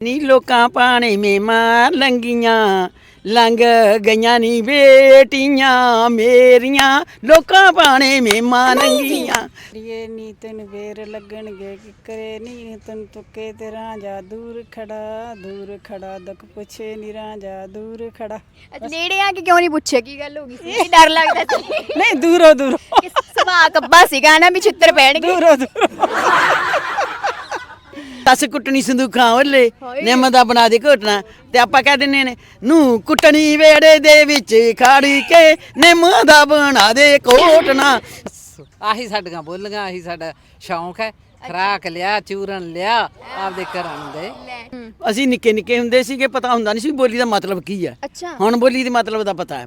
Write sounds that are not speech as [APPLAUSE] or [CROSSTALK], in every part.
ਨੀ ਲੋਕਾਂ ਪਾਣੇ ਮੇਮਾਂ ਲੰਗੀਆਂ ਲੰਘ ਗਈਆਂ ਨੀ ਬੇਟੀਆਂ ਮੇਰੀਆਂ ਲੋਕਾਂ ਪਾਣੇ ਮੇਮਾਂ ਲੰਗੀਆਂ ਰੀਏ ਨੀ ਤੈਨੂੰ ਵੇਰ ਲੱਗਣਗੇ ਕਿਕਰੇ ਨੀ ਤੈਨੂੰ ਤੁੱਕੇ ਤੇ ਰਾਂਝਾ ਦੂਰ ਖੜਾ ਦੂਰ ਖੜਾ ਦੁੱਖ ਪੁੱਛੇ ਨੀ ਰਾਂਝਾ ਦੂਰ ਖੜਾ। ਅੱਜ ਨੇੜੇ ਆ ਕੇ ਕਿਉਂ ਨਹੀਂ ਪੁੱਛਿਆ ਕੀ ਗੱਲ ਹੋ ਗਈ ਸੀ? ਕੀ ਡਰ ਲੱਗਦਾ ਸੀ? ਨਹੀਂ ਦੂਰੋਂ ਦੂਰੋਂ। ਕਿ ਸੁਭਾਅ ਕੱਬਾ ਸੀਗਾ ਨਾ ਵੀ ਛਿੱਤਰ ਪੈਣਗੇ। ਦੂਰੋਂ ਦੂਰੋਂ। ਦਸ ਕੁੱਟਣੀ ਸੰਦੂਖਾਂ ਓਲੇ। ਨਿੰਮ ਦਾ ਬਣਾ ਦੇ ਘੋਟਣਾ। ਤੇ ਆਪਾਂ ਕਹਿ ਦਿੰਨੇ ਨੇ ਨੂੰ ਕੁੱਟਣੀ ਵੇੜੇ ਦੇ ਵਿੱਚ ਖੜ ਕੇ ਨਿੰਮ ਦਾ ਬਣਾ ਦੇ ਘੋਟਣਾ। ਆਹੀ ਸਾਡੀਆਂ ਬੋਲੀਆਂ ਆਹੀ ਸਾਡਾ ਸ਼ੌਂਕ ਹੈ। ਖਰਾਕ ਲਿਆ ਚੂਰਨ ਲਿਆ ਆਪਦੇ ਘਰਾਂ ਨੂੰ ਦੇ। ਅਸੀਂ ਨਿੱਕੇ ਨਿੱਕੇ ਹੁੰਦੇ ਸੀਗੇ ਪਤਾ ਹੁੰਦਾ ਨਹੀਂ ਸੀ ਬੋਲੀ ਦਾ ਮਤਲਬ ਕੀ ਹੈ। ਅੱਛਾ। ਹੁਣ ਬੋਲੀ ਦੇ ਮਤਲਬ ਦਾ ਪਤਾ ਹੈ।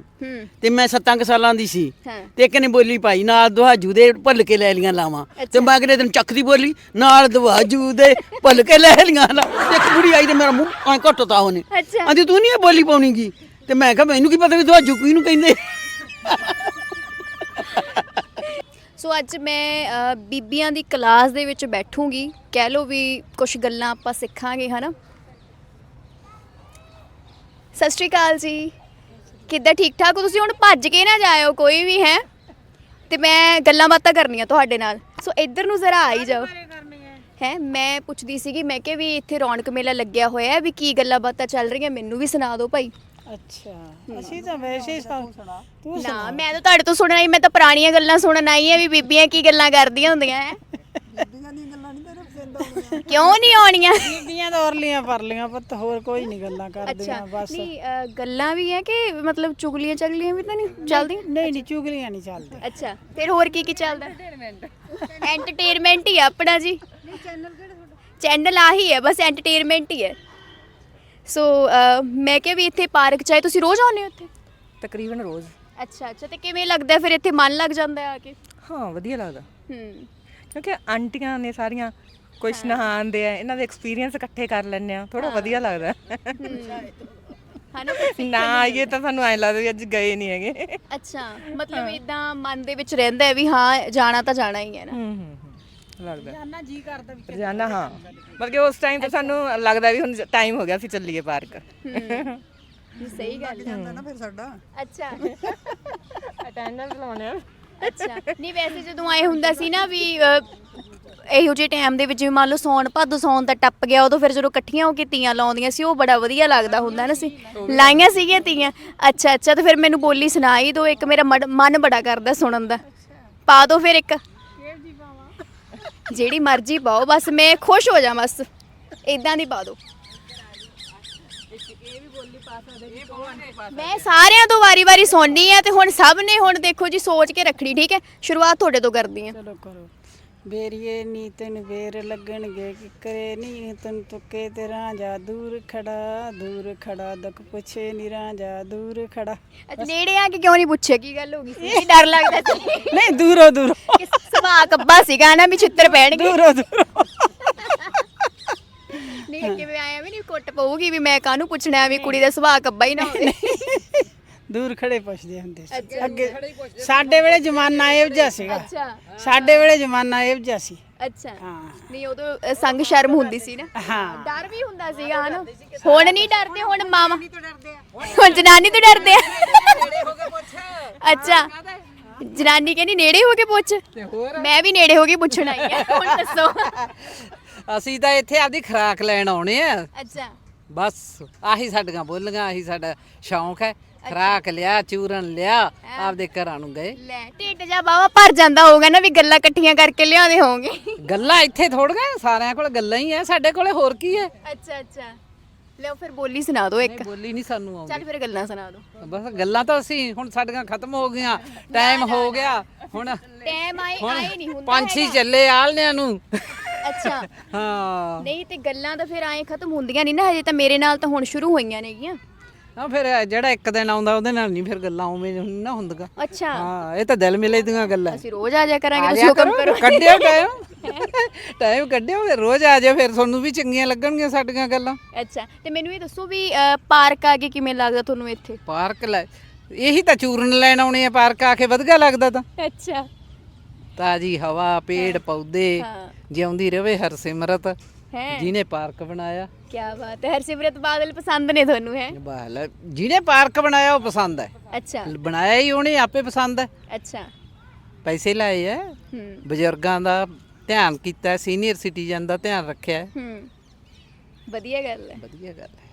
ਤੇ ਮੈਂ ਸੱਤਾਂ ਕੁ ਸਾਲਾਂ ਦੀ ਸੀ। ਤੇ ਇੱਕ ਨੇ ਬੋਲੀ ਪਾਈ ਨਾਲ ਦੁਹਾਜੂ ਦੇ ਭੁੱਲ ਕੇ ਲੈ ਲੀਆਂ ਲਾਵਾਂ। ਤੇ ਮੈਂ ਅਗਲੇ ਦਿਨ ਚੱਕਦੀ ਬੋਲੀ ਨਾਲ ਦੁਹਾਜੂ ਦੇ ਭੁੱਲ ਕੇ ਲੈ ਲੀਆਂ ਲਾ ਤੇ ਇੱਕ ਕੁੜੀ ਆਈ ਤੇ ਮੇਰਾ ਮੂੰਹ ਐ ਘੁੱਟਤਾ ਉਹਨੇ। ਅੱਛਾ। ਆਂਦੀ ਤੂੰ ਨਹੀਂ ਇਹ ਬੋਲੀ ਪਾਉਣੀਗੀ ਤੇ ਮੈਂ ਕਿਹਾ ਮੈਨੂੰ ਕੀ ਪਤਾ ਵੀ ਦੁਹਾਜੂ ਕਿਹਨੂੰ ਕਹਿੰਦੇ? ਸੋ ਅੱਜ ਮੈਂ ਅ, ਬੀਬੀਆਂ ਦੀ ਕਲਾਸ ਦੇ ਵਿੱਚ ਬੈਠੂੰਗੀ। ਕਹਿ ਲਓ ਵੀ ਕੁਝ ਗੱਲਾਂ ਆਪਾਂ ਸਿੱਖਾਂਗੇ ਹਨਾ? ਸਤਿ ਸ਼੍ਰੀ ਅਕਾਲ ਜੀ। ਕਿੱਦਾਂ ਠੀਕ ਠਾਕ ਹੋ ਤੁਸੀਂ? ਹੁਣ ਭੱਜ ਕੇ ਨਾ ਜਾਇਓ ਕੋਈ ਵੀ ਹੈ? ਤੇ ਮੈਂ ਗੱਲਾਂ ਬਾਤਾਂ ਕਰਨੀਆਂ ਤੁਹਾਡੇ ਨਾਲ। ਸੋ ਇੱਧਰ ਨੂੰ ਜ਼ਰਾ ਆਈ ਜਾਓ। ਹੈ ਮੈਂ ਪੁੱਛਦੀ ਸੀਗੀ ਮੈਂ ਕਿਹਾ ਵੀ ਇੱਥੇ ਰੌਣਕ ਮੇਲਾ ਲੱਗਿਆ ਹੋਇਆ ਹੈ ਵੀ ਕੀ ਗੱਲਾਂ ਬਾਤਾਂ ਚੱਲ ਰਹੀਆਂ? ਮੈਨੂੰ ਵੀ ਸੁਣਾ ਦਿਓ ਭਾਈ। ਅੱਛਾ। ਅਸੀਂ ਤਾਂ ਵੈਸੇ ਹੀ ਸਭ ਤੂੰ ਨਾ ਮੈਂ ਤਾਂ ਤੁਹਾਡੇ ਤੋਂ ਸੁਣਨਾ ਹੀ ਮੈਂ ਤਾਂ ਪੁਰਾਣੀਆਂ ਗੱਲਾਂ ਸੁਣਨ ਆਈ ਆ ਵੀ ਬੀਬੀਆਂ ਕੀ ਗੱਲਾਂ ਕਰਦੀਆਂ ਹੁੰਦੀਆਂ ਐ ਬੀਬੀਆਂ ਦੀਆਂ ਗੱਲਾਂ ਨਹੀਂ ਤੇਰੇ ਪਸੰਦ ਆਉਂਦੀਆਂ। ਕਿਉਂ ਨਹੀਂ ਆਉਣੀਆਂ? ਬੀਬੀਆਂ ਤਾਂ ਔਰਲੀਆਂ ਪਰਲੀਆਂ ਪੁੱਤ ਹੋਰ ਕੋਈ ਨਹੀਂ ਗੱਲਾਂ ਅੱਛਾ ਕਰਦੀਆਂ ਬਸ। ਨਹੀਂ ਅ, ਗੱਲਾਂ ਵੀ ਹੈ ਕਿ ਮਤਲਬ ਚੁਗਲੀਆਂ ਚਗਲੀਆਂ ਵੀ ਤਾਂ ਨਹੀਂ ਚੱਲਦੀਆਂ? ਨਹੀਂ ਨਹੀਂ ਚੁਗਲੀਆਂ ਨਹੀਂ ਚੱਲਦੀਆਂ। ਅੱਛਾ ਫਿਰ ਹੋਰ ਕੀ ਕੀ ਚੱਲਦਾ? ਐਂਟਰਟੇਨਮੈਂਟ ਹੀ ਆ ਆਪਣਾ ਜੀ। ਚੈਨਲ ਆਹੀ ਹੈ ਬਸ ਐਂਟਰਟੇਨਮੈਂਟ ਹੀ ਹੈ। ਸੋ ਅ, ਮੈਂ ਕਿਹਾ ਵੀ ਇੱਥੇ ਪਾਰਕ ਚਾਹੇ ਤੁਸੀਂ ਰੋਜ਼ ਆਉਂਦੇ ਹੋ ਇੱਥੇ? ਤਕਰੀਬਨ ਰੋਜ਼। ਅੱਛਾ ਅੱਛਾ ਤੇ ਕਿਵੇਂ ਲੱਗਦਾ ਫਿਰ ਇੱਥੇ ਮਨ ਲੱਗ ਜਾਂਦਾ ਹੈ ਆ ਕੇ? ਹਾਂ ਵਧੀਆ ਲੱਗਦਾ। ਹੂੰ। ਕਿਉਂਕਿ ਆਂਟੀਆਂ ਨੇ ਸਾਰੀਆਂ ਕੁਛ ਨਹਾਉਂਦੇ ਆ ਇਹਨਾਂ ਦੇ ਐਕਸਪੀਰੀਅੰਸ ਇਕੱਠੇ ਕਰ ਲੈਂਦੇ ਆ। ਥੋੜਾ ਵਧੀਆ ਲੱਗਦਾ। ਹਨਾ ਨਾ ਇਹ ਤਾਂ ਸਾਨੂੰ ਐਂ ਲੱਗਦਾ ਵੀ ਅੱਜ ਗਏ ਨਹੀਂ ਹੈਗੇ। ਅੱਛਾ ਮਤਲਬ ਇਦਾਂ ਮਨ ਦੇ ਵਿੱਚ ਰਹਿੰਦਾ ਹੈ ਵੀ ਹਾਂ ਜਾਣਾ ਤਾਂ ਜਾਣਾ ਹੀ ਹੈ ਨਾ। ਹੂੰ ਹੂੰ। ਲੱਗਦਾ। ਰੋਜ਼ਾਨਾ ਜੀ ਕਰਦਾ ਵੀ ਰੋਜ਼ਾਨਾ ਹਾਂ। ਬਲਕਿ ਉਸ ਟਾਈਮ ਤੇ ਸਾਨੂੰ ਲੱਗਦਾ ਵੀ ਹੁਣ ਟਾਈਮ ਹੋ ਗਿਆ ਅਸੀਂ ਚੱਲੀਏ ਪਾਰਕ। ਹੂੰ। ਸਹੀ ਗੱਲ ਹੈ ਨਾ ਫਿਰ ਸਾਡਾ। ਅੱਛਾ। ਅਟੈਂਡੈਂਸ ਲਾਉਣੇ ਆ। ਅੱਛਾ। ਨਹੀਂ ਵੈਸੇ ਜਦੋਂ ਆਏ ਹੁੰਦਾ ਸੀ ਨਾ ਵੀ ਅ, ਇਹੋ ਜਿਹੇ ਟਾਈਮ ਦੇ ਵਿੱਚ ਵੀ ਮੰਨ ਲਓ ਸੌਣ ਭਾਦੋ ਸੌਣ ਦਾ ਟੱਪ ਗਿਆ ਉਦੋਂ ਫਿਰ ਜਦੋਂ ਇਕੱਠੀਆਂ ਹੋ ਕੇ ਤੀਆਂ ਲਾਉਂਦੀਆਂ ਸੀ ਉਹ ਬੜਾ ਵਧੀਆ ਲੱਗਦਾ ਹੁੰਦਾ ਨਾ ਸੀ। ਲਾਈਆਂ ਸੀਗੀਆਂ ਤੀਆਂ। ਅੱਛਾ ਅੱਛਾ। ਤੇ ਫਿਰ ਮੈਨੂੰ ਬੋਲੀ ਸੁਣਾਈ ਦੋ ਇੱਕ ਮੇਰਾ ਮਨ- ਮਨ ਬੜਾ ਕਰਦਾ ਸੁਣਨ ਦਾ। ਪਾ ਦੋ ਫਿਰ ਇੱਕ। ਜਿਹੜੀ ਮਰਜ਼ੀ ਪਾਓ, ਬਸ ਮੈਂ ਖੁਸ਼ ਹੋ ਜਾ ਬਸ। ਇਦਾਂ ਦੀ ਪਾ ਦੋ। ਮੈਂ ਸਾਰਿਆਂ ਤੋਂ ਵਾਰੀ-ਵਾਰੀ ਸੁਣਨੀ ਆ ਤੇ ਹੁਣ ਸਭ ਨੇ ਹੁਣ ਦੇਖੋ ਜੀ ਸੋਚ ਕੇ ਰੱਖਣੀ, ਠੀਕ ਹੈ? ਸ਼ੁਰੂਆਤ ਤੁਹਾਡੇ ਤੋਂ ਕਰਦੀ ਆ। ਚਲੋ ਕਰੋ। ਬੇਰੀਏ ਨੀ ਤੈਨੂੰ ਵੇਰ ਲੱਗਣਗੇ ਕਿਕਰੇ ਨੀ ਤੈਨੂੰ ਤੁੱਕੇ ਤੇ ਰਾਂਝਾ ਦੂਰ ਖੜਾ ਦੂਰ ਖੜਾ ਦੁੱਖ ਪੁੱਛੇ ਨੀ ਰਾਂਝਾ ਦੂਰ ਖੜਾ। ਨੇੜੇ ਆ ਕੇ ਕਿਉਂ ਨਹੀਂ ਪੁੱਛਿਆ ਕੀ ਗੱਲ ਹੋ ਗਈ ਸੀ? ਡਰ ਲੱਗਦਾ ਸੀ। ਨਹੀਂ ਦੂਰੋਂ ਦੂਰੋਂ। ਸੁਭਾਅ ਕੱਬਾ ਸੀਗਾ ਨਾ ਵੀ ਛਿੱਤਰ ਪੈਣਗੇ। ਦੂਰੋਂ ਦੂਰੋਂ। ਨਹੀਂ ਕਿਵੇਂ ਆਇਆ ਵੀ ਨਹੀਂ ਕੁੱਟ ਪਊਗੀ ਵੀ ਮੈਂ ਕਾਹਨੂੰ ਪੁੱਛਣਾ ਵੀ ਕੁੜੀ ਦਾ ਸੁਭਾਅ ਕੱਬਾ ਹੀ ਨਾ ਹੋਵੇ। ਦੂਰ ਖੜੇ ਪੁੱਛਦੇ ਹੁੰਦੇ ਸੀ। ਅੱਗੇ ਸਾਡੇ ਵੇਲੇ ਜ਼ਮਾਨਾ ਇਹੋ ਜਿਹਾ ਸੀਗਾ। ਅੱਛਾ। ਸਾਡੇ ਵੇਲੇ ਜ਼ਮਾਨਾ ਇਹੋ ਜਿਹਾ ਸੀ। ਅੱਛਾ। ਹਾਂ। ਨਹੀਂ ਉਦੋਂ ਅ, ਸੰਗ ਸ਼ਰਮ ਹੁੰਦੀ ਸੀ ਨਾ। ਹਾਂ। ਡਰ ਵੀ ਹੁੰਦਾ ਸੀਗਾ ਹਨਾ? ਹੁਣ ਨਹੀਂ ਡਰਦੇ ਹੁਣ ਮਾਮਾ ਹੁਣ ਜਨਾਨੀ ਤੋਂ ਡਰਦੇ ਆ। ਅੱਛਾ। ਜਨਾਨੀ ਕਹਿੰਦੀ ਨੇੜੇ ਹੋ ਕੇ ਪੁੱਛ। ਮੈਂ ਵੀ ਨੇੜੇ ਹੋ ਕੇ ਪੁੱਛਣ ਆਈ ਆ। ਹੁਣ ਦੱਸੋ। ਅਸੀਂ ਤਾਂ ਇੱਥੇ ਆਪਦੀ ਖਰਾਕ ਲੈਣ ਆਉਣੇ ਆ। ਅੱਛਾ। ਬਸ ਆਹੀ ਸਾਡੀਆਂ ਬੋਲੀਆਂ ਆਹੀ ਸਾਡਾ ਸ਼ੌਂਕ ਹੈ। ਖਰਾਕ ਲਿਆ ਚੂਰਨ ਲਿਆ ਆਪਦੇ ਘਰਾਂ ਨੂੰ ਗਏ। ਲੈ ਢਿੱਡ ਜਾ ਬਾਵਾ ਭਰ ਜਾਂਦਾ ਹੋਊਗਾ ਨਾ ਵੀ ਗੱਲਾਂ ਇਕੱਠੀਆਂ ਕਰਕੇ ਲਿਆਉਂਦੇ ਹੋਵੋਗੇ ਗੱਲਾਂ ਇੱਥੇ ਥੋੜੀਆਂ ਸਾਰਿਆਂ ਕੋਲ ਗੱਲਾਂ ਹੀ ਐ ਸਾਡੇ ਕੋਲੇ ਹੋਰ ਕੀ ਹੈ ਅੱਛਾ ਅੱਛਾ। ਲਓ ਫਿਰ ਬੋਲੀ ਸੁਣਾ ਦਿਓ ਇੱਕ। ਬੋਲੀ ਨਹੀਂ ਸਾਨੂੰ ਆਉਂਦੀ। ਚੱਲ ਫਿਰ ਗੱਲਾਂ ਸੁਣਾ ਦਿਓ। ਬਸ ਗੱਲਾਂ ਤਾਂ ਅਸੀਂ ਹੁਣ ਸਾਡੀਆਂ ਖਤਮ ਹੋ ਗਈਆਂ ਟਾਈਮ ਹੋ ਗਿਆ ਹੁਣ ਟਾਈਮ ਆਏ ਆਏ ਨਹੀਂ ਹੁੰਦਾ ਪੰਛੀ ਚੱਲੇ ਆਲਨਿਆਂ ਨੂੰ। ਅੱਛਾ। ਹਾਂ। ਨਹੀਂ ਤੇ ਗੱਲਾਂ ਤਾਂ ਫਿਰ ਆਏ ਖਤਮ ਹੁੰਦੀਆਂ ਨਹੀਂ ਨਾ ਹਜੇ ਤਾਂ ਮੇਰੇ ਨਾਲ ਤਾਂ ਹੁਣ ਸ਼ੁਰੂ ਹੋਈਆਂ ਨੇਗੀਆਂ। ਹਾਂ ਫਿਰ ਜਿਹੜਾ ਇੱਕ ਦਿਨ ਆਉਂਦਾ ਉਹਦੇ ਨਾਲ ਨਹੀਂ ਫਿਰ ਗੱਲਾਂ ਉਵੇਂ ਨਾ ਹੁੰਦੀਆਂ। ਅੱਛਾ। ਹਾਂ ਇਹ ਤਾਂ ਦਿਲ ਮਿਲੇ ਦੀਆਂ ਗੱਲਾਂ। ਅਸੀਂ ਰੋਜ਼ ਆ ਜਾ ਕਰਾਂਗੇ ਤੁਸੀਂ ਹੁਕਮ ਕਰੋ, ਕੱਢਿਓ ਟਾਈਮ ਟਾਈਮ ਕੱਢਿਓ ਫਿਰ ਰੋਜ਼ ਆ ਜਾਓ ਫਿਰ ਤੁਹਾਨੂੰ ਵੀ ਚੰਗੀਆਂ ਲੱਗਣਗੀਆਂ ਸਾਡੀਆਂ ਗੱਲਾਂ। ਅੱਛਾ ਤੇ ਮੈਨੂੰ ਇਹ ਦੱਸੋ ਵੀ ਪਾਰਕ ਆ ਕੇ ਕਿਵੇਂ ਲੱਗਦਾ ਤੁਹਾਨੂੰ ਇੱਥੇ? ਪਾਰਕ ਲੈ ਇਹੀ ਤਾਂ ਚੂਰਨ ਲੈਣ ਆਉਣੇ ਆ ਪਾਰਕ ਆ ਕੇ ਵਧੀਆ ਲੱਗਦਾ ਤਾਂ। ਅੱਛਾ। ਤਾਜੀ ਹਵਾ ਪੇੜ ਪੌਦੇ ਜਿਉਂਦੀ ਰਵੇ ਹਰਸਿਮਰਤ ਹੈ। ਜਿਹਨੇ ਪਾਰਕ ਬਣਾਇਆ। ਕੀ ਬਾਤ ਹੈ ਹਰਸਿਮਰਤ ਬਾਦਲ ਪਸੰਦ ਨੇ ਤੁਹਾਨੂੰ ਹੈ। ਬਾਲ ਜਿਹਨੇ ਪਾਰਕ ਬਣਾਇਆ ਉਹ ਪਸੰਦ ਹੈ। ਅੱਛਾ। ਬਣਾਇਆ ਹੀ ਉਹਨੇ ਆਪੇ ਪਸੰਦ ਹੈ। ਅੱਛਾ। ਪੈਸੇ ਲਾਏ ਹੂੰ। ਬਜ਼ੁਰਗਾਂ ਦਾ ਧਿਆਨ ਕੀਤਾ ਸੀਨੀਅਰ ਸਿਟੀਜ਼ਨ ਦਾ ਧਿਆਨ ਰੱਖਿਆ ਹੈ। ਹੂੰ। ਵਧੀਆ ਗੱਲ ਹੈ। ਵਧੀਆ ਗੱਲ ਹੈ।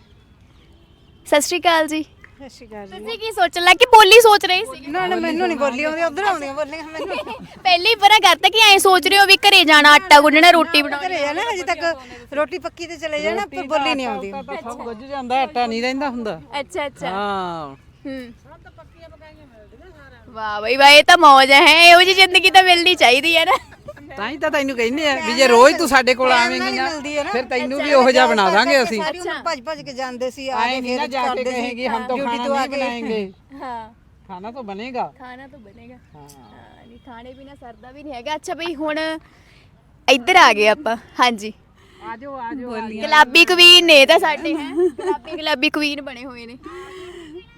ਸਤਿ ਸ਼੍ਰੀ ਅਕਾਲ ਜੀ। ਸਤਿ ਸ਼੍ਰੀ ਅਕਾਲ ਤੁਸੀਂ ਕੀ ਸੋਚਣ ਲੱਗ ਕਿ ਬੋਲੀ ਸੋਚ ਰਹੇ ਸੀ। ਨਾ ਨਾ ਮੈਨੂੰ ਨਹੀਂ ਬੋਲੀ ਆਉਂਦੀ ਉਧਰ ਆਉਂਦੀਆਂ ਬੋਲੀਆਂ ਮੈਨੂੰ। [LAUGHS] ਪਹਿਲੇ ਹੀ ਪਰਾਂ ਕਰਤਾ ਕਿ ਐਂ ਸੋਚ ਰਹੇ ਹੋ ਵੀ ਘਰੇ ਜਾਣਾ ਆਟਾ ਗੁੰਨਣਾ ਰੋਟੀ ਬਣਾਉਣੀ ਘਰੇ ਆ ਨਾ ਹਜੇ ਤੱਕ ਰੋਟੀ ਪੱਕੀ ਤੇ ਚਲੇ ਜਾਣਾ ਪਰ ਬੋਲੀ ਨਹੀਂ ਆਉਂਦੀ। ਤਾਂ ਸਭ ਗੁੱਝ ਜਾਂਦਾ ਆਟਾ ਨਹੀਂ ਰਹਿੰਦਾ ਹੁੰਦਾ। ਅੱਛਾ ਅੱਛਾ। ਹਾਂ। ਹੂੰ। ਵਾਹ ਬਈ ਵਾਹ ਇਹ ਤਾਂ ਮੌਜ ਹੈ ਇਹੋ ਜੀ ਜ਼ਿੰਦਗੀ ਤਾਂ ਮਿਲਣੀ ਚਾਹੀਦੀ ਹੈ ਨਾ। ਤਾਂ ਹੀ ਤਾਂ ਤੈਨੂੰ ਕਹਿੰਦੇ ਆ ਵੀ ਜੇ ਰੋਜ਼ ਤੂੰ ਸਾਡੇ ਕੋਲ ਆਵੇਂਗੀ ਨਾ ਫਿਰ ਤੈਨੂੰ ਵੀ ਉਹੋ ਜਿਹਾ ਬਣਾ ਦਾਂਗੇ ਅਸੀਂ। ਭੱਜ ਭੱਜ ਕੇ ਜਾਂਦੇ ਸੀ ਆ ਕੇ ਫਿਰ ਜਾ ਕੇ ਕਹੇਗੀ ਹਮ ਤਾਂ ਖਾਣਾ ਆ ਨਹੀਂ ਕੇ ਖਾਣਾ ਤਾਂ ਬਣੇਗਾ। खाना तो बनेगा ਹਾਂ। हाँ, नहीं खाने बिना सरदा भी नहीं हैगा अच्छा ਹੁਣ ਇੱਧਰ ਆ ਗਏ ਆਪਾਂ। ਹਾਂਜੀ। ਆਜੋ ਆਜੋ ਗੁਲਾਬੀ ਕੁਵੀਨ ਨੇ ਤਾਂ ਸਾਡੇ ਹੈਂ। ਗੁਲਾਬੀ ਗੁਲਾਬੀ ਕੁਵੀਨ ਬਣੇ ਹੋਏ ਨੇ।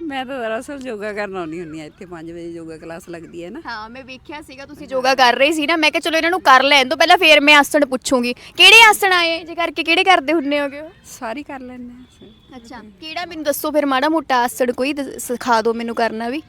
ਮੈਂ ਤਾਂ ਦਰਅਸਲ ਯੋਗਾ ਕਰਨ ਆਉਂਦੀ ਹੁੰਦੀ ਆ ਇੱਥੇ 5 ਵਜੇ ਯੋਗਾ ਕਲਾਸ ਲੱਗਦੀ ਹੈ ਨਾ। ਹਾਂ ਮੈਂ ਵੇਖਿਆ ਸੀਗਾ ਤੁਸੀਂ ਯੋਗਾ ਕਰ ਰਹੇ ਸੀ ਨਾ ਮੈਂ ਕਿਹਾ ਚਲੋ ਇਹਨਾਂ ਨੂੰ ਕਰ ਲੈਣ ਤੋਂ ਪਹਿਲਾਂ ਫੇਰ ਮੈਂ ਆਸਣ ਪੁੱਛੂੰਗੀ। ਕਿਹੜੇ ਆਸਣ ਆਏ ਜੇ ਕਰਕੇ ਕਿਹੜੇ ਕਰਦੇ ਹੁੰਨੇ ਹੋਗੇ? ਸਾਰੀ ਕਰ ਲੈਂਦੇ ਅੱਛਾ ਕਿਹੜਾ ਮੈਨੂੰ ਦੱਸੋ ਫਿਰ ਮਾੜਾ ਮੋਟਾ ਆਸਣ ਕੋਈ ਦ- ਸਿਖਾ ਦਿਓ ਮੈਨੂੰ ਕਰਨਾ ਵੀ।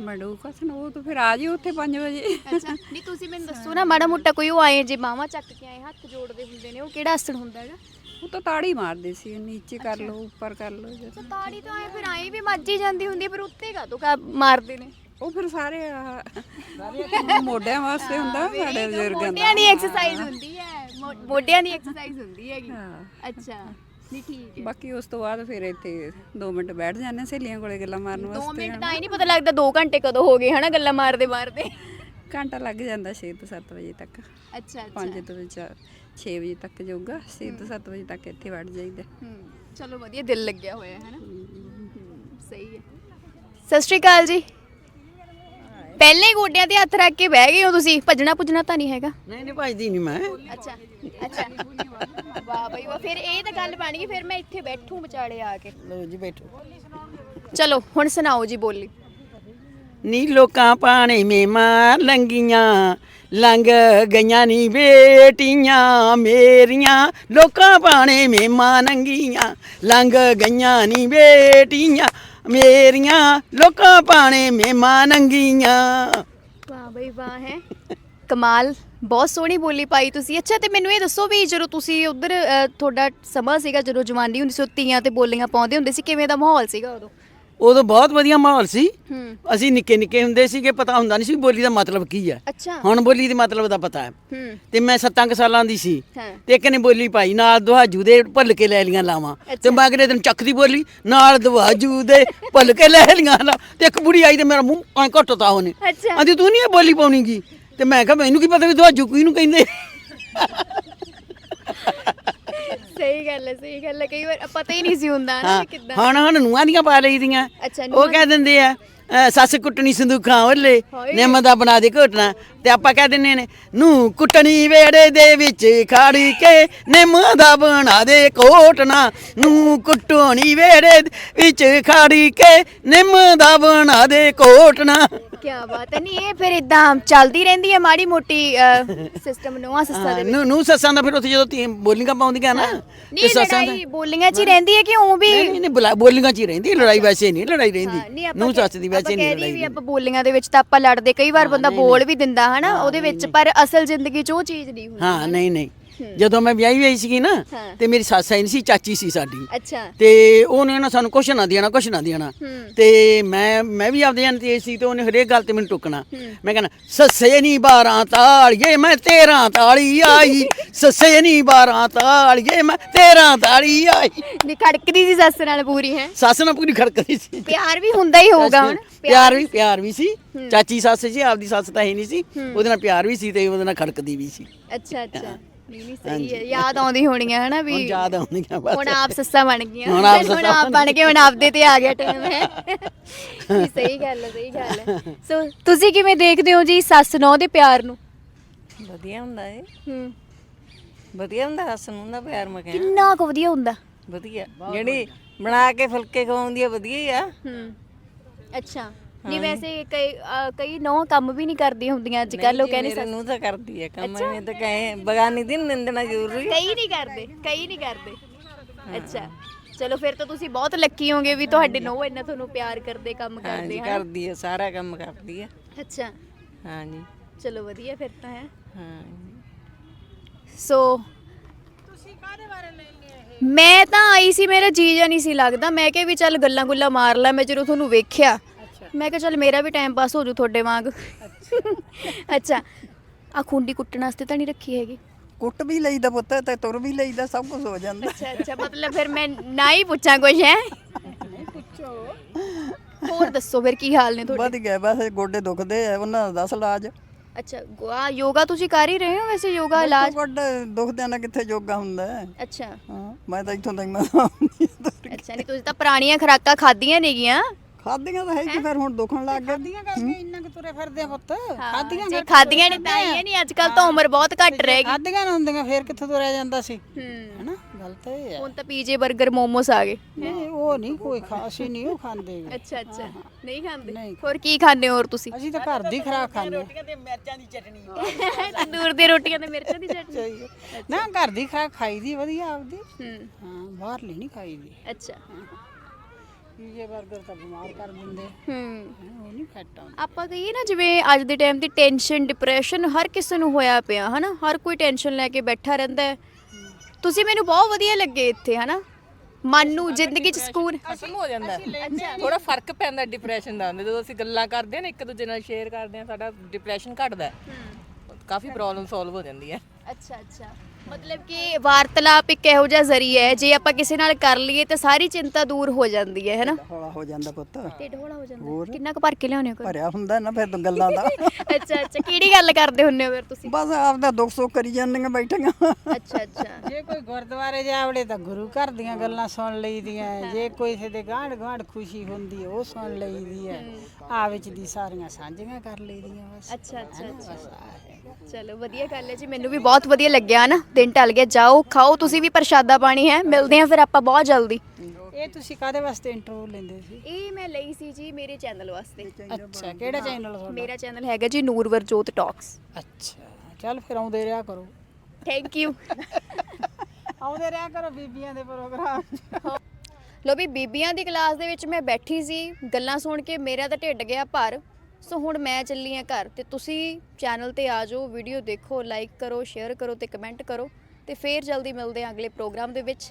ਮੜੂ ਕਸਨ ਉਹ ਤਾਂ ਫਿਰ ਆ ਜਿਓ ਉੱਥੇ 5 ਵਜੇ। ਅੱਛਾ ਨਹੀਂ ਤੁਸੀਂ ਮੈਨੂੰ ਦੱਸੋ ਨਾ ਮਾੜਾ ਮੋਟਾ ਕੋਈ ਉਹ ਆਏ ਜੇ ਬਾਹਾਂ ਚੱਕ ਕੇ ਆਏ ਹੱਥ ਜੋੜਦੇ ਹੁੰਦੇ ਨੇ ਉਹ ਕਿਹੜਾ ਆਸਣ ਹੁੰਦਾ ਹੈਗਾ? ਉਹ ਤਾਂ ਤਾੜੀ ਮਾਰਦੇ ਸੀ ਨੀਚੇ ਕਰ ਲਓ ਉੱਪਰ ਕਰ ਲਓ ਜਦ- ਅੱਛਾ ਤਾੜੀ ਤਾਂ ਆਏ ਫਿਰ ਆਏ ਵੀ ਮੱਜੀ ਜਾਂਦੀ ਹੁੰਦੀ ਹੈ, ਫਿਰ ਉੱਤੇ ਕਾ ਤੋਂ ਮਾਰਦੇ ਨੇ? ਉਹ ਫਿਰ ਸਾਰੇ ਆਹ ਮੋਢਿਆਂ ਵਾਸਤੇ ਹੁੰਦਾ ਸਾਡੇ ਬਜ਼ੁਰਗਾਂ ਦਾ। ਮੋਢਿਆਂ ਦੀ ਐਕਸਰਸਾਈਜ਼ ਹੁੰਦੀ ਹੈ ਮੋ- ਮੋਢਿਆਂ ਦੀ ਐਕਸਰਸਾਈਜ਼ ਹੁੰਦੀ ਹੈਗੀ। ਹਾਂ। ਅੱਛਾ ਨਹੀਂ ਠੀਕ ਹੈ। ਬਾਕੀ ਉਸ ਤੋਂ ਬਾਅਦ ਫਿਰ ਇੱਥੇ 2 ਮਿੰਟ ਬੈਠ ਜਾਂਦੇ ਹਾਂ ਸਹੇਲੀਆਂ ਕੋਲੇ ਗੱਲਾਂ ਮਾਰਨ 2 ਵਾਸਤੇ ਮਿੰਟ ਤਾਂ ਹੀ ਨਹੀਂ ਪਤਾ ਲੱਗਦਾ 2 ਘੰਟੇ ਕਦੋਂ ਹੋ ਗਏ ਹਨਾ ਗੱਲਾਂ ਮਾਰਦੇ ਮਾਰਦੇ ਘੰਟਾ ਲੱਗ ਜਾਂਦਾ 6 ਤੋਂ 7 ਵਜੇ ਤੱਕ। ਅੱਛਾ 5 ਤੋਂ 6 ਵਜੇ ਤੱਕ ਯੋਗਾ 6 ਤੋਂ 7 ਵਜੇ ਤੱਕ ਇੱਥੇ ਵੜ ਜਾਈਦਾ। ਹੂੰ ਚਲੋ ਵਧੀਆ ਦਿਲ ਲੱਗਿਆ ਹੋਇਆ ਹੈ ਨਾ ਸਹੀ ਹੈ। ਸਤਿ ਸ਼੍ਰੀ ਅਕਾਲ ਜੀ। ਪਹਿਲੇ ਹੀ ਗੋਡਿਆਂ ਤੇ ਹੱਥ ਰੱਖ ਕੇ ਬਹਿ ਗਏ ਹੋ ਤੁਸੀਂ ਭੱਜਣਾ ਪੁੱਜਣਾ ਤਾਂ ਨਹੀਂ ਹੈਗਾ। ਨਹੀਂ ਨਹੀਂ ਭਜਦੀ ਨਹੀਂ ਮੈਂ। ਅੱਛਾ ਅੱਛਾ। ਵਾਹ ਬਈ ਵਾਹ ਫਿਰ ਇਹ ਤਾਂ ਗੱਲ ਬਣ ਗਈ ਫਿਰ ਮੈਂ ਇੱਥੇ ਬੈਠੂ ਵਿਚਾਲੇ ਆ ਕੇ। ਲਓ ਜੀ ਬੈਠੋ। ਚਲੋ ਹੁਣ ਸੁਣਾਓ ਜੀ ਬੋਲੀ। ਨੀ ਲੋਕਾਂ ਪਾਣੇ ਮੇਮਾਂ ਲੰਗੀਆਂ ਲੰਘ ਗਈਆਂ ਨੀ ਬੇਟੀਆਂ ਮੇਰੀਆਂ, ਲੋਕਾਂ ਪਾਣੇ ਮੇਮਾਂ ਨੰਗੀਆਂ। ਲੰਘ ਗਈਆਂ ਨੀ ਬੇਟੀਆਂ ਮੇਰੀਆਂ, ਲੋਕਾਂ ਪਾਣੇ ਮੇਮਾਂ ਨੰਗੀਆਂ। ਵਾਹ ਬਈ ਵਾਹ ਹੈ। ਕਮਾਲ, ਬਹੁਤ ਸੋਹਣੀ ਬੋਲੀ ਪਾਈ ਤੁਸੀਂ। ਅੱਛਾ, ਤੇ ਮੈਨੂੰ ਇਹ ਦੱਸੋ ਵੀ ਜਦੋਂ ਤੁਸੀਂ ਉਧਰ ਤੁਹਾਡਾ ਸਮਾਂ ਸੀਗਾ ਜਦੋਂ ਜਵਾਨੀ ਹੁੰਦੀ ਸੀ, ਉਹ ਤੀਆਂ ਤੇ ਬੋਲੀਆਂ ਪਾਉਂਦੇ ਹੁੰਦੇ ਸੀ, ਕਿਵੇਂ ਦਾ ਮਾਹੌਲ ਸੀਗਾ ਉਦੋਂ? ਉਦੋਂ ਬਹੁਤ ਵਧੀਆ ਮਾਹੌਲ ਸੀ। ਹੂੰ। ਅਸੀਂ ਨਿੱਕੇ ਨਿੱਕੇ ਹੁੰਦੇ ਸੀਗੇ ਪਤਾ ਹੁੰਦਾ ਨਹੀਂ ਸੀ ਬੋਲੀ ਦਾ ਮਤਲਬ ਕੀ ਹੈ। ਅੱਛਾ। ਹੁਣ ਬੋਲੀ ਦੇ ਮਤਲਬ ਦਾ ਪਤਾ ਹੈ। ਹੂੰ। ਤੇ ਮੈਂ ਸੱਤਾਂ ਕੁ ਸਾਲਾਂ ਦੀ ਸੀ। ਹਾਂ। ਤੇ ਇੱਕ ਨੇ ਬੋਲੀ ਪਾਈ ਨਾਲ ਦੁਹਾਜੂ ਦੇ ਭੁੱਲ ਕੇ ਲੈ ਲੀਆਂ ਲਾਵਾਂ। ਤੇ ਮੈਂ ਅਗਲੇ ਦਿਨ ਚੱਕਦੀ ਬੋਲੀ ਨਾਲ ਦੁਹਾਜੂ ਦੇ ਭੁੱਲ ਕੇ ਲੈ ਲੀਆਂ ਲਾ ਤੇ ਇੱਕ ਬੁੜੀ ਆਈ ਤੇ ਮੇਰਾ ਮੂੰਹ ਐ ਘੁੱਟਤਾ ਉਹਨੇ। ਅੱਛਾ। ਆਂਦੀ ਤੂੰ ਨਹੀਂ ਇਹ ਬੋਲੀ ਪਾਉਣੀਗੀ? ਤੇ ਮੈਂ ਕਿਹਾ ਮੈਨੂੰ ਕੀ ਪਤਾ ਵੀ ਦੁਹਾਜੂ ਕਿਹਨੂੰ ਕਹਿੰਦੇ? ਸਹੀ ਗੱਲ ਹੈ ਸਹੀ ਗੱਲ ਹੈ। ਕਈ ਵਾਰ ਪਤਾ ਹੀ ਨਹੀਂ ਸੀ ਹੁੰਦਾ ਨਾ ਹਾਂ ਵੀ ਕਿੱਦਾਂ। ਹੁਣ ਹੁਣ ਨੂੰਹਾਂ ਦੀਆਂ ਪਾ ਲਈਦੀਆਂ ਅੱਛਾ, ਉਹ ਕਹਿ ਦਿੰਦੇ ਆ ਅ, ਸੱਸ ਕੁੱਟਣੀ ਸੰਦੂਖਾਂ ਓਲੇ ਹਾਏ। ਨਿੰਮ ਦਾ ਬਣਾ ਦੇ ਘੋਟਣਾ ਤੇ ਆਪਾਂ ਕਹਿ ਦਿੰਨੇ ਨੇ ਨੂੰ ਕੁੱਟਣੀ ਵੇੜੇ ਦੇ ਵਿੱਚ ਖੜ ਕੇ ਨਿੰਮ ਦਾ ਬਣਾ ਦੇ ਘੋਟਣਾ ਨੂੰ ਕੁੱਟਣੀ ਵੇੜੇ ਦੇ ਵਿੱਚ ਖੜ ਕੇ ਨਿੰਮ ਦਾ ਬਣਾ ਦੇ ਘੋਟਣਾ। ਕੀ ਬਾਤ ਹੈ। ਨਹੀਂ ਇਹ ਫਿਰ ਇਦਾਂ ਚੱਲਦੀ ਰਹਿੰਦੀ ਹੈ ਮਾੜੀ ਮੋਟੀ ਸਿਸਟਮ [LAUGHS] ਨੂੰ ਆ ਸੱਸਾ ਦੇ ਵਿੱਚ। ਨੂੰ ਨੂੰ ਸੱਸਾਂ ਦਾ ਫਿਰ ਉੱਥੇ ਜਦੋਂ ਤੀ ਬੋਲੀਆਂ ਪਾਉਂਦੀਆਂ ਨਾ ਨਹੀਂ ਲੜਾਈ ਬੋਲੀਆਂ 'ਚ ਹੀ ਰਹਿੰਦੀ ਹੈ ਕਿ ਉਹ ਵੀ ਨਹੀਂ ਨਹੀਂ ਬੁਲਾ- ਬੋਲੀਆਂ ਚ ਹੀ ਰਹਿੰਦੀ ਲੜਾਈ ਵੈਸੇ ਨਹੀਂ ਲੜਾਈ ਰਹਿੰਦੀ। ਨੂੰ ਸੱਸ ਦੀ ਵੈਸੇ ਨਹੀਂ ਲੜਾਈ ਵੀ ਆਪਾਂ ਬੋਲੀਆਂ ਦੇ ਵਿੱਚ ਤਾਂ ਆਪਾਂ ਲੜਦੇ ਕਈ ਵਾਰ ਬੰਦਾ ਬੋਲ ਵੀ ਦਿੰਦਾ ਹਨਾ ਉਹਦੇ ਵਿੱਚ ਪਰ ਅਸਲ ਜ਼ਿੰਦਗੀ 'ਚ ਉਹ ਚੀਜ਼ ਨਹੀਂ ਹੁੰਦੀ ਹਾਂ ਨਹੀਂ ਨਹੀਂ। ਜਦੋਂ ਮੈਂ ਵਿਆਹੀ ਹੋਈ ਸੀਗੀ ਨਾ ਹਾਂ। ਤੇ ਮੇਰੀ ਸੱਸ ਆਈ ਨਹੀਂ ਸੀ ਚਾਚੀ ਸੀ ਸਾਡੀ। ਅੱਛਾ। ਤੇ ਉਹਨੇ ਨਾ ਸਾਨੂੰ ਕੁਛ ਨਾ ਦੇਣਾ ਕੁਛ ਨਾ ਦੇਣਾ। ਹੂੰ। ਤੇ ਮੈਂ ਮੈਂ ਵੀ ਆਪਦੇ ਜਾਨ ਤੇ ਸੀ ਤੇ ਉਹਨੇ ਹਰੇਕ ਗੱਲ ਤੇ ਮੈਨੂੰ ਟੁਕਣਾ। ਮੈਂ ਕਹਿੰਦਾ ਸੱਸੇ ਨਹੀਂ 12 ਤਾਲੀਏ ਮੈਂ 13 ਤਾਲੀ ਆਈ। ਸੱਸੇ ਨਹੀਂ 12 ਤਾਲੀਏ ਮੈਂ 13 ਤਾਲੀ ਆਈ। ਨਹੀਂ ਖੜਕਦੀ ਸੀ ਸੱਸ ਨਾਲ ਪੂਰੀ ਹੈ? ਸੱਸ ਨਾਲ ਪੂਰੀ ਖੜਕਦੀ ਸੀ। ਪਿਆਰ ਵੀ ਹੁੰਦਾ ਹੀ ਹੋਊਗਾ ਹੁਣ ਪਿਆਰ ਵੀ ਪਿਆਰ ਵੀ ਸੀ। ਚਾਚੀ ਸੱਸ ਸੀ ਆਪਦੀ ਸੱਸ ਤਾਂ ਹੈ ਨਹੀਂ ਸੀ। ਉਹਦੇ ਨਾਲ ਪਿਆਰ ਵੀ ਸੀ ਤੇ ਉਹਦੇ ਨਾਲ ਖੜਕਦੀ ਵੀ ਸੀ। ਅੱਛਾ ਅੱਛਾ। ਨਹੀਂ ਨਹੀਂ ਸਹੀ ਹੈ ਯਾਦ ਆਉਂਦੀ ਹੋਣੀ ਹੈ ਹਨਾ ਹੁਣ ਵੀ ਯਾਦ ਆਉਂਦੀਆਂ ਬਸ। ਹੁਣ ਆਪ ਸੱਸਾਂ ਬਣ ਗਈਆਂ। ਹੁਣ ਆਪ ਹੁਣ ਸੱਸਾਂ ਆਪ ਬਣ ਕੇ ਹੁਣ ਆਪਦੇ ਤੇ ਆ ਗਿਆ ਟਾਈਮ ਹੈ। [LAUGHS] ਨਹੀਂ, ਸਹੀ ਗੱਲ ਹੈ ਸਹੀ ਗੱਲ ਹੈ। [LAUGHS] ਸੋ ਤੁਸੀਂ ਕਿਵੇਂ ਦੇਖਦੇ ਹੋ ਜੀ ਸੱਸ ਨੌ ਦੇ ਪਿਆਰ ਨੂੰ? ਵਧੀਆ ਹੁੰਦਾ ਏ ਹੂੰ। ਵਧੀਆ ਹੁੰਦਾ ਹੱਸਣ ਨੂੰ ਦਾ ਪਿਆਰ ਮੈਂ ਕਿੰਨਾ ਕੁ ਵਧੀਆ ਹੁੰਦਾ। ਵਧੀਆ। ਜਿਹੜੀ ਬਣਾ ਕੇ ਫੁਲਕੇ ਖਵਾਉਂਦੀ ਆ ਵਧੀਆ ਹੀ ਆ। ਹੂੰ। ਅੱਛਾ। ਨਹੀਂ ਵੈਸੇ ਕਈ ਅ, ਕਈ ਨੌ ਕੰਮ ਵੀ ਨਹੀਂ ਕਰਦੀਆਂ ਹੁੰਦੀਆਂ ਅੱਜ ਕੱਲ ਲੋਕ ਕਹਿੰਦੇ ਮੇਰੇ ਨੂੰ ਤਾਂ ਕਰਦੀ ਹੈ ਕੰਮ ਐਵੇਂ ਤਾਂ ਕਹੇ ਬਗਾਨੀ ਦੀ ਨੀ ਨਿੰਦਣਾ ਜ਼ਰੂਰੀ। ਕਈ ਨਹੀਂ ਕਰਦੇ ਕਈ ਨਹੀਂ ਕਰਦੇ। ਅੱਛਾ ਚਲੋ ਫਿਰ ਤਾਂ ਤੁਸੀਂ ਬਹੁਤ ਲੱਕੀ ਹੋਗੇ ਵੀ ਤੁਹਾਡੇ ਨੌ ਇੰਨਾ ਤੁਹਾਨੂੰ ਪਿਆਰ ਕਰਦੇ ਕੰਮ ਕਰਦੇ ਹਾਂਜੀ ਹਨ? ਕਰਦੀ ਹੈ ਸਾਰਾ ਕੰਮ ਕਰਦੀ ਹੈ ਅੱਛਾ। ਹਾਂਜੀ। ਚਲੋ ਵਧੀਆ ਫਿਰ ਤਾਂ ਹੈ? ਹਾਂ ਸੋ ਮੈਂ ਤਾਂ ਆਈ ਸੀ ਮੇਰਾ ਜੀ ਜਾਂ ਨਹੀਂ ਸੀ ਲੱਗਦਾ। ਮੈਂ ਕਿਹਾ ਵੀ ਚੱਲ ਗੱਲਾਂ ਗੁੱਲਾਂ ਮਾਰ ਲੈ ਮੈਂ ਜਦੋਂ ਤੁਹਾਨੂੰ ਵੇਖਿਆ ਮੈਂ ਕਿਹਾ ਚੱਲ ਮੇਰਾ ਵੀ ਟਾਈਮ ਪਾਸ ਹੋ ਜੂ ਤੁਹਾਡੇ ਵਾਂਗ। ਅੱਛਾ। ਆ ਖੁੰਡੀ ਕੁੱਟਣ ਵਾਸਤੇ ਤਾਂ ਨਹੀਂ ਰੱਖੀ ਹੈਗੀ। ਕੁੱਟ ਵੀ ਲਈਦਾ ਪੁੱਤ ਤੇ ਤੁਰ ਵੀ ਲਈਦਾ ਸਭ ਕੁਝ ਹੋ ਜਾਂਦਾ। ਅੱਛਾ ਅੱਛਾ ਮਤਲਬ ਫਿਰ ਮੈਂ ਨਾ ਹੀ ਪੁੱਛਾਂ ਕੁਝ ਹੈ? ਹੋਰ ਦੱਸੋ ਫਿਰ ਕੀ ਹਾਲ ਨੇ ਤੁਹਾਡੇ? ਵੱਧ ਗਿਆ ਬਸ ਗੋਡੇ ਦੁਖਦੇ ਆ ਉਹਨਾਂ ਦਾ ਦੱਸ ਇਲਾਜ। ਅੱਛਾ ਆ ਯੋਗਾ ਤੁਸੀਂ ਕਰ ਹੀ ਰਹੇ ਹੋ ਵੈਸੇ ਯੋਗਾ ਇਲਾਜ? ਗੋਡੇ ਦੁਖਦਿਆਂ ਨਾਲ ਕਿੱਥੇ ਯੋਗਾ ਹੁੰਦਾ ਹੈ? ਅੱਛਾ। ਹਾਂ ਮੈਂ ਤਾਂ ਇੱਥੋਂ ਤੱਕ ਮੈਂ ਅੱਛਾ ਨਹੀਂ ਤੁਸੀਂ ਤਾਂ ਪੁਰਾਣੀਆਂ ਖੁਰਾਕਾਂ ਖਾਧੀਆਂ ਨੇਗੀਆਂ। ਖਾਦੀਆਂ ਤਾਂ ਹੈ? ਕਿ ਫਿਰ ਹੁਣ ਦੁਖਣ ਲੱਗ ਗਿਆ ਖਾਦੀਆਂ ਕਰਕੇ ਇੰਨਾ ਕੁ ਤੁਰੇ ਫਿਰਦੇ ਆ ਪੁੱਤ। ਖਾਦੀਆਂ ਜੇ ਖਾਧੀਆਂ ਨੇ ਤਾਂ ਹੀ ਨਹੀਂ ਅੱਜ ਕੱਲ ਤਾਂ ਉਮਰ ਬਹੁਤ ਘੱਟ ਰਹਿ ਗਈ। ਖਾਦੀਆਂ ਨਾ ਹੁੰਦੀਆਂ ਫੇਰ ਕਿੱਥੋਂ ਤੁਰਿਆ ਜਾਂਦਾ ਸੀ? ਹੂੰ। ਹੈਨਾ ਗੱਲ ਤਾਂ ਇਹ ਹੈ ਹੁਣ ਤਾਂ ਪੀਜੇ 버ਗਰ ਮੋਮੋਸ ਆ ਗਏ। ਨਹੀਂ ਉਹ ਨਹੀਂ ਕੋਈ ਖਾਸੀ ਨਹੀਂ ਉਹ ਖਾਂਦੇ। ਅੱਛਾ ਅੱਛਾ। ਨਹੀਂ ਖਾਂਦੇ। ਹੋਰ ਕੀ ਖਾਂਦੇ ਹੋ ਹੋਰ ਤੁਸੀਂ? ਅਸੀਂ ਤਾਂ ਘਰ ਦੀ ਖਰਾਕ ਖਾਂਦੇ ਹਾਂ। ਤੇ ਮਿਰਚਾਂ ਦੀ ਚਟਨੀ। ਤੰਦੂਰ ਦੀ ਰੋਟੀਆਂ ਤੇ ਮਿਰਚਾਂ ਦੀ ਚਟਨੀ। [LAUGHS] ਨਾ ਘਰ ਦੀ ਖਰਾਕ ਖਾਈ ਦੀ ਵਧੀਆ ਆਪਦੀ। ਹੂੰ। ਹਾਂ ਬਾਹਰਲੀ ਨਹੀਂ ਖਾਈ ਦੀ ਅੱਛਾ ਪੀਜੇ 버ਗਰ ਤਾਂ ਬਿਮਾਰ ਕਰ ਦਿੰਦੇ। ਆ। ਹੂੰ। ਹੈਂ, ਉਹ ਨਹੀਂ ਫੈਟ ਆਉਂਦਾ। ਆਪਾਂ ਕਹੀਏ ਨਾ ਜਿਵੇਂ ਅੱਜ ਦੇ ਟਾਈਮ ਦੀ ਟੈਨਸ਼ਨ ਡਿਪਰੈਸ਼ਨ ਹਰ ਕਿਸੇ ਨੂੰ ਹੋਇਆ ਪਿਆ ਹਨਾ? ਹਰ ਕੋਈ ਟੈਨਸ਼ਨ ਲੈ ਕੇ ਬੈਠਾ ਰਹਿੰਦਾ ਹੈ। ਤੁਸੀਂ ਮੈਨੂੰ ਬਹੁਤ ਵਧੀਆ ਲੱਗੇ ਇੱਥੇ ਹਨਾ? ਮਨ ਨੂੰ ਜ਼ਿੰਦਗੀ 'ਚ ਸਕੂਨ ਖਤਮ ਹੋ ਜਾਂਦਾ ਥੋੜਾ ਫ਼ਰਕ ਪੈਂਦਾ ਡਿਪਰੈਸ਼ਨ ਦਾ ਜਦੋਂ ਅਸੀਂ ਗੱਲਾਂ ਕਰਦੇ ਹਾਂ ਨਾ ਇੱਕ ਦੂਜੇ ਨਾਲ ਸ਼ੇਅਰ ਕਰਦੇ ਹਾਂ ਸਾਡਾ ਡਿਪਰੈਸ਼ਨ ਘਟਦਾ ਹੈ। ਕਾਫੀ ਪ੍ਰੋਬਲਮ ਸੋਲਵ ਹੋ ਜਾਂਦੀ ਹੈ। ਅੱਛਾ ਅੱਛਾ। ਮਤਲਬ ਕਿ ਵਾਰਤਲਾਪ ਇੱਕ ਇਹੋ ਜਿਹਾ ਜ਼ਰੀਆ ਹੈ ਜੇ ਆਪਾਂ ਕਿਸੇ ਨਾਲ ਕਰ ਲਈਏ ਤਾਂ ਸਾਰੀ ਚਿੰਤਾ ਦੂਰ ਹੋ ਜਾਂਦੀ ਹੈ ਹਨਾ? ਹੌਲਾ ਹੋ ਜਾਂਦਾ ਪੁੱਤ। ਢਿੱਡ ਹੌਲਾ ਹੋ ਜਾਂਦਾ। ਹੈ। ਕਿੰਨਾ ਕੁ ਭਰ ਕੇ ਲਿਆਉਂਦੇ ਹੋ ਘਰ? ਭਰਿਆ ਹੁੰਦਾ ਨਾ ਫਿਰ ਗੱਲਾਂ ਦਾ। [LAUGHS] ਅੱਛਾ ਅੱਛਾ। ਕਿਹੜੀ ਗੱਲ ਕਰਦੇ ਹੁੰਨੇ ਹੋ ਫਿਰ ਤੁਸੀਂ? ਬਸ ਆਪਦਾ ਦੁੱਖ ਸੁੱਖ ਕਰੀ ਜਾਂਦੀਆਂ ਬੈਠੀਆਂ। ਅੱਛਾ ਅੱਛਾ। [LAUGHS] ਜੇ ਕੋਈ ਗੁਰਦੁਆਰੇ ਜਾਵੜੇ ਤਾਂ ਗੁਰੂ ਘਰ ਦੀਆਂ ਗੱਲਾਂ ਸੁਣ ਲਈਦੀਆਂ ਹੈ। ਜੇ ਕੋਈ ਕਿਸੇ ਦੇ ਗਾਂਢ ਗਾਂਢ ਖੁਸ਼ੀ ਹੁੰਦੀ ਹੈ ਉਹ ਸੁਣ ਲਈਦੀ ਹੈ। ਆ ਵਿੱਚ ਦੀ ਸਾਰੀਆਂ ਸਾਂਝੀਆਂ ਕਰ ਲਈਦੀਆਂ ਬਸ। ਅੱਛਾ ਅੱਛਾ ਅੱਛਾ। ਚਲੋ ਵਧੀਆ ਗੱਲ ਹੈ ਜੀ ਮੈਨੂੰ ਵੀ ਬਹੁਤ ਵਧੀਆ ਲੱਗਿਆ ਨਾ ਦਿਨ ਢਲ ਗਿਆ ਜਾਓ ਖਾਓ ਤੁਸੀਂ ਵੀ ਪ੍ਰਸ਼ਾਦਾ ਪਾਣੀ ਹੈ ਮਿਲਦੇ ਹਾਂ ਫਿਰ ਆਪਾਂ ਬਹੁਤ ਜਲਦੀ। ਇਹ ਤੁਸੀਂ ਕਾਦੇ ਵਾਸਤੇ ਇੰਟਰਵਿਊ ਲੈਂਦੇ ਸੀ? ਇਹ ਮੈਂ ਲਈ ਸੀ ਜੀ ਮੇਰੇ ਚੈਨਲ ਵਾਸਤੇ। ਅੱਛਾ ਕਿਹੜਾ ਚੈਨਲ ਤੁਹਾਡਾ? ਮੇਰਾ ਚੈਨਲ ਹੈਗਾ ਜੀ ਨੂਰਵਰ ਜੋਤ ਟਾਕਸ ਅੱਛਾ ਚੱਲ ਫਿਰ ਆਉਂਦੇ ਰਿਹਾ ਕਰੋ। ਥੈਂਕ ਯੂ ਆਉਂਦੇ ਰਿਹਾ ਕਰੋ ਬੀਬੀਆਂ ਦੇ ਪ੍ਰੋਗਰਾਮ ਲੋ ਵੀ ਬੀਬੀਆਂ ਦੀ ਕਲਾਸ ਦੇ ਵਿੱਚ ਮੈਂ ਬੈਠੀ ਸੀ ਗੱਲਾਂ ਸੁਣ ਕੇ ਮੇਰਾ ਤਾਂ ਢਿੱਡ ਗਿਆ ਭਰ ਸੋ ਹੁਣ ਮੈਂ ਚੱਲੀ ਆ ਘਰ ਤੇ ਤੁਸੀਂ ਚੈਨਲ ਤੇ ਆ ਜਾਓ ਵੀਡੀਓ ਦੇਖੋ ਲਾਈਕ ਕਰੋ ਸ਼ੇਅਰ ਕਰੋ ਤੇ ਕਮੈਂਟ ਕਰੋ ਤੇ ਫੇਰ ਜਲਦੀ ਮਿਲਦੇ ਆ ਅਗਲੇ ਪ੍ਰੋਗਰਾਮ ਦੇ ਵਿੱਚ।